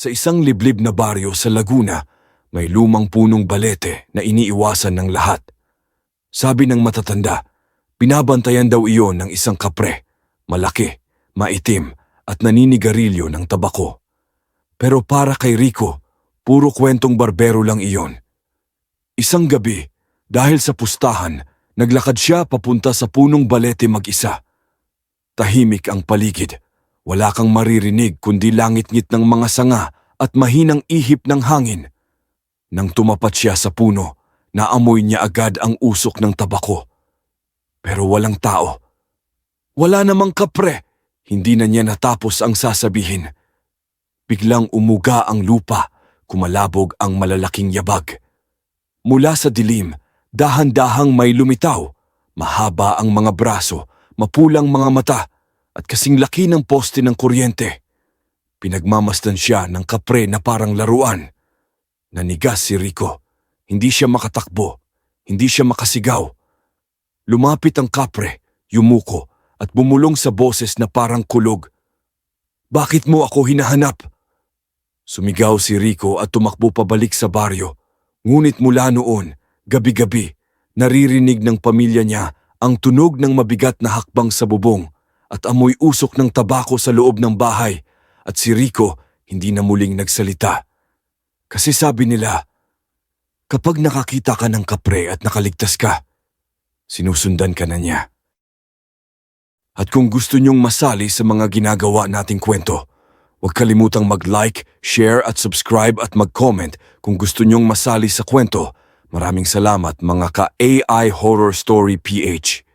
Sa isang liblib na baryo sa Laguna, may lumang punong balete na iniiwasan ng lahat. Sabi ng matatanda, binabantayan daw iyon ng isang kapre, malaki, maitim, at naninigarilyo ng tabako. Pero para kay Rico, puro kwentong barbero lang iyon. Isang gabi, dahil sa pustahan, naglakad siya papunta sa punong balete mag-isa. Tahimik ang paligid. Wala kang maririnig kundi langit-ngit ng mga sanga at mahinang ihip ng hangin. Nang tumapat siya sa puno, naamoy niya agad ang usok ng tabako. Pero walang tao. Wala namang kapre. Hindi na niya natapos ang sasabihin. Biglang umuga ang lupa, kumalabog ang malalaking yabag. Mula sa dilim, dahan-dahang may lumitaw. Mahaba ang mga braso, mapulang mga mata, at kasing laki ng poste ng kuryente. Pinagmamasdan siya ng kapre na parang laruan. Nanigas si Rico. Hindi siya makatakbo. Hindi siya makasigaw. Lumapit ang kapre, yumuko, at bumulong sa boses na parang kulog. Bakit mo ako hinahanap? Sumigaw si Rico at tumakbo pabalik sa baryo. Ngunit mula noon, gabi-gabi, naririnig ng pamilya niya ang tunog ng mabigat na hakbang sa bubong at amoy usok ng tabako sa loob ng bahay at si Rico hindi na muling nagsalita. Kasi sabi nila, kapag nakakita ka ng kapre at nakaligtas ka, sinusundan ka na niya. At kung gusto niyong masali sa mga ginagawa nating kwento, huwag kalimutang mag-like, share at subscribe at mag-comment kung gusto niyong masali sa kwento. Maraming salamat mga ka-AI Horror Story PH.